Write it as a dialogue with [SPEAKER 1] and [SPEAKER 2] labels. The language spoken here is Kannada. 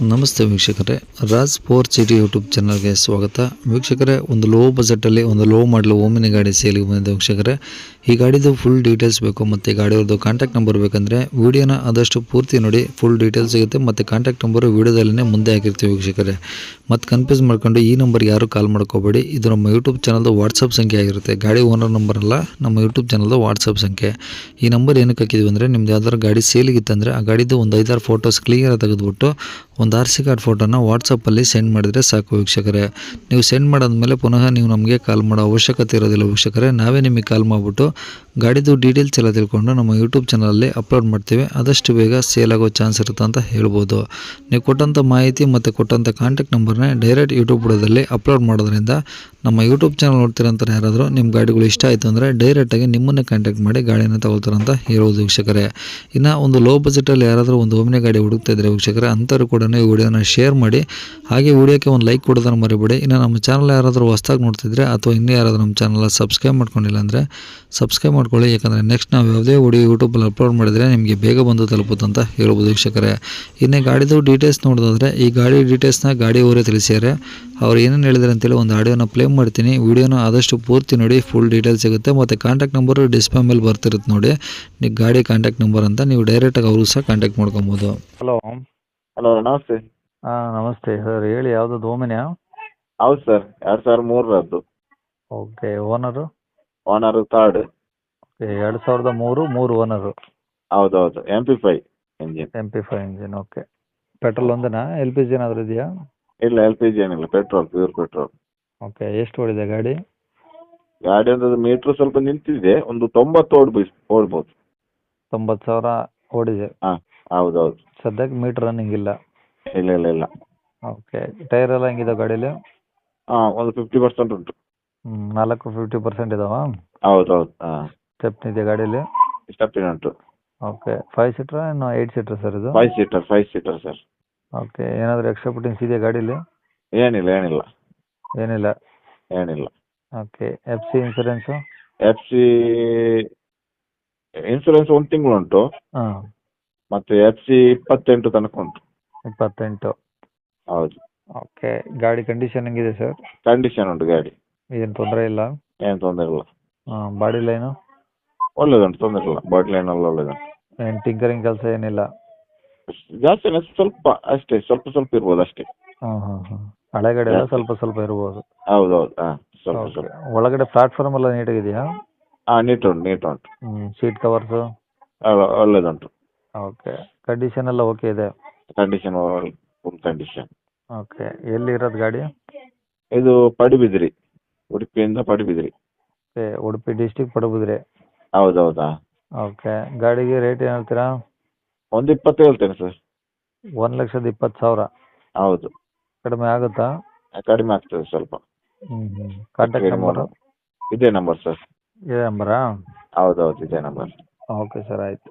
[SPEAKER 1] ನಮಸ್ತೆ ವೀಕ್ಷಕರೇ, ರಾಜ್ ಫೋರ್ ಸಿಟಿ ಯೂಟ್ಯೂಬ್ ಚಾನಲ್ಗೆ ಸ್ವಾಗತ. ವೀಕ್ಷಕರೇ, ಒಂದು ಲೋ ಬಜೆಟಲ್ಲಿ ಒಂದು ಲೋ ಮಾಡಲು ಓಮಿನಿ ಗಾಡಿ ಸೇಲಿಗೆ ಬಂದಿದೆ ವೀಕ್ಷಕರೇ. ಈ ಗಾಡಿದು ಫುಲ್ ಡೀಟೇಲ್ಸ್ ಬೇಕು ಮತ್ತು ಗಾಡಿಯವ್ರದ್ದು ಕಾಂಟ್ಯಾಕ್ಟ್ ನಂಬರ್ ಬೇಕಂದರೆ ವೀಡಿಯೋನ ಆದಷ್ಟು ಪೂರ್ತಿ ನೋಡಿ ಫುಲ್ ಡೀಟೇಲ್ಸ್ ಸಿಗುತ್ತೆ ಮತ್ತು ಕಾಂಟ್ಯಾಕ್ಟ್ ನಂಬರು ವೀಡಿಯೋದಲ್ಲೇ ಮುಂದೆ ಹಾಕಿರ್ತೀವಿ ವೀಕ್ಷಕರೇ. ಮತ್ತು ಕನ್ಫ್ಯೂಸ್ ಮಾಡ್ಕೊಂಡು ಈ ನಂಬರ್ಗೆ ಯಾರು ಕಾಲ್ ಮಾಡ್ಕೋಬೇಡಿ, ಇದು ನಮ್ಮ ಯೂಟ್ಯೂಬ್ ಚಾನಲ್ದು ವಾಟ್ಸಪ್ ಸಂಖ್ಯೆ ಆಗಿರುತ್ತೆ. ಗಾಡಿ ಓನರ್ ನಂಬರ್ ಅಲ್ಲ, ನಮ್ಮ ಯೂಟ್ಯೂಬ್ ಚಾನಲ್ದು ವಾಟ್ಸಪ್ ಸಂಖ್ಯೆ. ಈ ನಂಬರ್ ಏನಕ್ಕೆ ಹಾಕಿದ್ವಿ ಅಂದರೆ, ನಿಮ್ದು ಯಾವ್ದಾದ್ರು ಗಾಡಿ ಸೇಲಿಗಿತ್ತಂದರೆ ಆ ಗಾಡಿದು ಒಂದು ಐದಾರು ಫೋಟೋಸ್ ಕ್ಲಿಯರ್ ತೆಗೆದುಬಿಟ್ಟು ಒಂದು ಆರ್ ಸಿ ಕಾರ್ಡ್ ಫೋಟೋನ ವಾಟ್ಸಪ್ಪಲ್ಲಿ ಸೆಂಡ್ ಮಾಡಿದರೆ ಸಾಕು ವೀಕ್ಷಕರೇ. ನೀವು ಸೆಂಡ್ ಮಾಡಾದ್ಮೇಲೆ ಪುನಃ ನೀವು ನಮಗೆ ಕಾಲ್ ಮಾಡೋ ಅವಶ್ಯಕತೆ ಇರೋದಿಲ್ಲ ವೀಕ್ಷಕರೇ. ನಾವೇ ನಿಮಗೆ ಕಾಲ್ ಮಾಡಿಬಿಟ್ಟು ಗಾಡಿದು ಡೀಟೇಲ್ಸ್ ಎಲ್ಲ ತಿಳ್ಕೊಂಡು ನಮ್ಮ ಯೂಟ್ಯೂಬ್ ಚಾನಲಲ್ಲಿ ಅಪ್ಲೋಡ್ ಮಾಡ್ತೀವಿ. ಆದಷ್ಟು ಬೇಗ ಸೇಲ್ ಆಗೋ ಚಾನ್ಸ್ ಇರುತ್ತೆ ಅಂತ ಹೇಳ್ಬೋದು. ನೀವು ಕೊಟ್ಟಂಥ ಮಾಹಿತಿ ಮತ್ತು ಕೊಟ್ಟಂಥ ಕಾಂಟ್ಯಾಕ್ಟ್ ನಂಬರ್ನ ಡೈರೆಕ್ಟ್ ಯೂಟ್ಯೂಬ್ ಬುಡದಲ್ಲಿ ಅಪ್ಲೋಡ್ ಮಾಡೋದ್ರಿಂದ ನಮ್ಮ ಯೂಟ್ಯೂಬ್ ಚಾನಲ್ ನೋಡ್ತಿರೋಂಥ ಯಾರಾದರೂ ನಿಮ್ಮ ಗಾಡಿಗಳು ಇಷ್ಟ ಆಯಿತು ಅಂದರೆ ಡೈರೆಕ್ಟಾಗಿ ನಿಮ್ಮನ್ನೇ ಕಾಂಟ್ಯಾಕ್ಟ್ ಮಾಡಿ ಗಾಡಿನ ತಗೊಳ್ತಾರಂತ ಹೇಳೋದು ವೀಕ್ಷಕರೇ. ಇನ್ನು ಒಂದು ಲೋ ಬಜೆಟಲ್ಲಿ ಯಾರಾದರೂ ಒಂದು ಓಮ್ನೆ ಗಾಡಿ ಹುಡುಕ್ತಾ ಇದ್ದರೆ ವೀಕ್ಷಕರೇ, ಅಂಥವ್ರು ಕೂಡ ಈ ವಿಡಿಯೋನ ಶೇರ್ ಮಾಡಿ. ಹಾಗೆ ವಿಡಿಯೋಕ್ಕೆ ಒಂದು ಲೈಕ್ ಕೊಡೋದನ್ನು ಮರಿಬೇಡಿ. ಇನ್ನು ನಮ್ಮ ಚಾನಲ್ ಯಾರಾದರೂ ಹೊಸ್ದಾಗಿ ನೋಡ್ತಿದ್ರೆ ಅಥವಾ ಇನ್ನೂ ಯಾರಾದರೂ ನಮ್ಮ ಚಾನಲ್ ಸಬ್ಸ್ಕ್ರೈಬ್ ಮಾಡ್ಕೊಂಡಿಲ್ಲ ಅಂದರೆ ಸಬ್ಸ್ಕ್ರೈಬ್ ಮಾಡ್ಕೊಳ್ಳಿ. ಯಾಕಂದರೆ ನೆಕ್ಸ್ಟ್ ನಾವು ಯಾವುದೇ ವಿಡಿಯೋ ಯೂಟ್ಯೂಬಲ್ಲಿ ಅಪ್ಲೋಡ್ ಮಾಡಿದರೆ ನಿಮಗೆ ಬೇಗ ಬಂದು ತಲುಪುತ್ತಂತ ಹೇಳ್ಬೋದು ವೀಕ್ಷಕರೇ. ಇನ್ನೇ ಗಾಡಿದು ಡೀಟೇಲ್ಸ್ ನೋಡೋದಾದರೆ ಈ ಗಾಡಿ ಡೀಟೇಲ್ಸ್ನ ಗಾಡಿ ಅವರೇ ತಿಳಿಸ್ಯಾರೆ. ಅವ್ರು ಏನೇನು ಹೇಳಿದ್ರೆ ಅಂತೇಳಿ ಒಂದು ಆಡಿಯೋನ ಪ್ಲೇ ಮಾಡ್ತೀನಿ. ವಿಡಿಯೋನ ಆದಷ್ಟು ಪೂರ್ತಿ ನೋಡಿ ಫುಲ್ ಡೀಟೇಲ್ಸ್ ಸಿಗುತ್ತೆ. ಮತ್ತು ಕಾಂಟ್ಯಾಕ್ಟ್ ನಂಬರು ಡಿಸ್ಪ್ಲೇ ಮೇಲೆ ಬರ್ತಿರುತ್ತೆ ನೋಡಿ. ನೀವು ಗಾಡಿ ಕಾಂಟ್ಯಾಕ್ಟ್ ನಂಬರ್ ಅಂತ ನೀವು ಡೈರೆಕ್ಟಾಗಿ ಅವರು ಸಹ ಕಾಂಟ್ಯಾಕ್ಟ್ ಮಾಡ್ಕೊಬೋದು.
[SPEAKER 2] ಹಲೋ
[SPEAKER 3] ಹಲೋ ನಮಸ್ತೆ.
[SPEAKER 2] ಹಾಂ ನಮಸ್ತೆ. ಸರ್ ಹೇಳಿ ಯಾವುದು ಓಮಿನಿಯಾ?
[SPEAKER 3] ಹೌದು ಸರ್ ಎರಡು ಸಾವಿರ ಮೂರರದ್ದು.
[SPEAKER 2] Okay owner?
[SPEAKER 3] Owner third.
[SPEAKER 2] Okay ಎರಡು ಸಾವಿರದ ಮೂರು ಮೂರು ಓನರು.
[SPEAKER 3] ಹೌದು ಹೌದು M P five engine
[SPEAKER 2] M P five engine okay. Petrol ಒಂದೇನಾ? L P G ಏನಾದರೂ ಇದೆಯಾ?
[SPEAKER 3] ಇಲ್ಲ ಎಲ್ ಪಿ ಜಿ ಏನಿಲ್ಲ ಪೆಟ್ರೋಲ್ ಪ್ಯೂರ್ ಪೆಟ್ರೋಲ್.
[SPEAKER 2] ಓಕೆ ಎಷ್ಟು ಓಡಿದೆ ಗಾಡಿ?
[SPEAKER 3] ಗಾಡಿ ಅಂದ್ರೆ ಮೀಟರ್ ಸ್ವಲ್ಪ ನಿಂತಿದೆ ಒಂದು ತೊಂಬತ್ತು ಓಡ್ಬೋದು ಓಡ್ಬೋದು.
[SPEAKER 2] ತೊಂಬತ್ತು ಸಾವಿರ ಓಡಿದೆ.
[SPEAKER 3] ಹಾಂ. ಹೌದು ಹೌದು
[SPEAKER 2] ಸದ್ಯಕ್ಕೆ ಮೀಟರ್ ರನ್ನಿಂಗ್ ಇಲ್ಲ.
[SPEAKER 3] ಇಲ್ಲ ಇಲ್ಲ ಇಲ್ಲ.
[SPEAKER 2] ಓಕೆ ಟೈರ್ ಎಲ್ಲ ಹೆಂಗಿದೆ ಗಾಡೀಲಿ?
[SPEAKER 3] ಹಾಂ ಒಂದು ಫಿಫ್ಟಿ ಪರ್ಸೆಂಟ್ ಉಂಟು.
[SPEAKER 2] ಹ್ಮ್, ನಾಲ್ಕು ಫಿಫ್ಟಿ ಪರ್ಸೆಂಟ್ ಇದಾವ?
[SPEAKER 3] ಹೌದು ಹೌದು ಹಾಂ.
[SPEAKER 2] ಸ್ಟೆಪ್ನಿ ಇದೆ ಗಾಡೀಲಿ?
[SPEAKER 3] ಸ್ಟೆಪ್ಪಿನ ಉಂಟು.
[SPEAKER 2] ಓಕೆ ಫೈವ್ ಸೀಟರ್ ಇನ್ನು ಏಯ್ಟ್ ಸೀಟರ್ ಸರ್ ಇದು?
[SPEAKER 3] Five seater five seater sir
[SPEAKER 2] okay ಏನಾದರೂ ಎಕ್ಸ್ಟ್ರಾ ಪುಟ್ಟಿಂಗ್ಸ್ ಇದೆಯಾ ಗಾಡೀಲಿ?
[SPEAKER 3] ಏನಿಲ್ಲ ಏನಿಲ್ಲ.
[SPEAKER 2] ಏನಿಲ್ಲ.
[SPEAKER 3] ಏನಿಲ್ಲ.
[SPEAKER 2] Okay F C insurance
[SPEAKER 3] F C insurance ಒಂದು ತಿಂಗಳು ಉಂಟು
[SPEAKER 2] ಹಾಂ.
[SPEAKER 3] ಮತ್ತು ಎಫ್ ಸಿ ಇಪ್ಪತ್ತೆಂಟು ತನಕ ಉಂಟು.
[SPEAKER 2] ಇಪ್ಪತ್ತೆಂಟು.
[SPEAKER 3] ಹೌದು.
[SPEAKER 2] ಓಕೆ ಗಾಡಿ ಕಂಡೀಷನ್ ಹೆಂಗಿದೆ ಸರ್
[SPEAKER 3] ಕಂಡೀಷನ್ ಉಂಟು ಗಾಡಿ.
[SPEAKER 2] ಏನು ತೊಂದರೆ ಇಲ್ಲ?
[SPEAKER 3] ಏನು ತೊಂದರೆ ಇಲ್ಲ.
[SPEAKER 2] ಬಾಡಿ ಲೈನು
[SPEAKER 3] ಒಳ್ಳೇದುಂಟು ತೊಂದರೆ ಇಲ್ಲ. ಬಾಡಿ ಲೈನ್ ಎಲ್ಲ ಒಳ್ಳೇದುಂಟು.
[SPEAKER 2] ಏನು ಟಿಂಕರಿಂಗ್ ಕೆಲಸ ಏನಿಲ್ಲ?
[SPEAKER 3] ಜಾಸ್ತಿ ಸ್ವಲ್ಪ ಅಷ್ಟೇ ಸ್ವಲ್ಪ ಸ್ವಲ್ಪ ಇರ್ಬೋದು ಅಷ್ಟೇ.
[SPEAKER 2] ಹಾಂ ಹಾಂ ಹಾಂ. ಹಳೆ ಗಾಡಿ ಎಲ್ಲ ಸ್ವಲ್ಪ ಸ್ವಲ್ಪ ಇರ್ಬೋದು.
[SPEAKER 3] ಹೌದು ಹೌದು ಹಾಂ ಸ್ವಲ್ಪ
[SPEAKER 2] ಓಕೆ.
[SPEAKER 3] ಸ್ವಲ್ಪ.
[SPEAKER 2] ಒಳಗಡೆ ಪ್ಲಾಟ್ಫಾರ್ಮ್ ಎಲ್ಲ ನೀಟಾಗಿದೆಯಾ
[SPEAKER 3] ಹಾಂ ನೀಟ್ ಉಂಟು ನೀಟ್ ಉಂಟು.
[SPEAKER 2] ಹ್ಞೂ ಸೀಟ್ ಕವರ್ಸು
[SPEAKER 3] ಒಳ್ಳೆ- ಒಳ್ಳೇದುಂಟು.
[SPEAKER 2] ಓಕೆ ಕಂಡೀಷನ್ ಎಲ್ಲ ಓಕೆ ಇದೆ?
[SPEAKER 3] ಕಂಡೀಷನ್ ಫುಲ್ ಕಂಡೀಷನ್
[SPEAKER 2] ಓಕೆ ಎಲ್ಲಿ ಇರೋದು ಗಾಡಿ?
[SPEAKER 3] ಇದು ಪಡಿಬಿದ್ರಿ. ಉಡುಪಿಯಿಂದ Padubidri.
[SPEAKER 2] Okay Udupi district Padubidri.
[SPEAKER 3] ಹೌದು ಹೌದಾ
[SPEAKER 2] ಓಕೆ ಗಾಡಿಗೆ ರೇಟ್ ಏನು ಹೇಳ್ತೀರಾ?
[SPEAKER 3] ಒಂದು ಇಪ್ಪತ್ತು ಹೇಳ್ತೇನೆ ಸರ್.
[SPEAKER 2] ಒಂದು ಲಕ್ಷದ ಇಪ್ಪತ್ತು ಸಾವಿರ.
[SPEAKER 3] ಹೌದು.
[SPEAKER 2] ಕಡಿಮೆ ಆಗುತ್ತಾ?
[SPEAKER 3] ಕಡಿಮೆ ಆಗ್ತದೆ ಸ್ವಲ್ಪ.
[SPEAKER 2] ಹ್ಞೂ ಕಾಂಟ್ಯಾಕ್ಟ್ ನಂಬರು
[SPEAKER 3] ಇದೇ ನಂಬರ್ ಸರ್.
[SPEAKER 2] ಇದೇ ನಂಬರಾ
[SPEAKER 3] ಹೌದೌದು ಹೌದು ಇದೇ ನಂಬರ್
[SPEAKER 2] ಓಕೆ ಸರ್ ಆಯಿತು.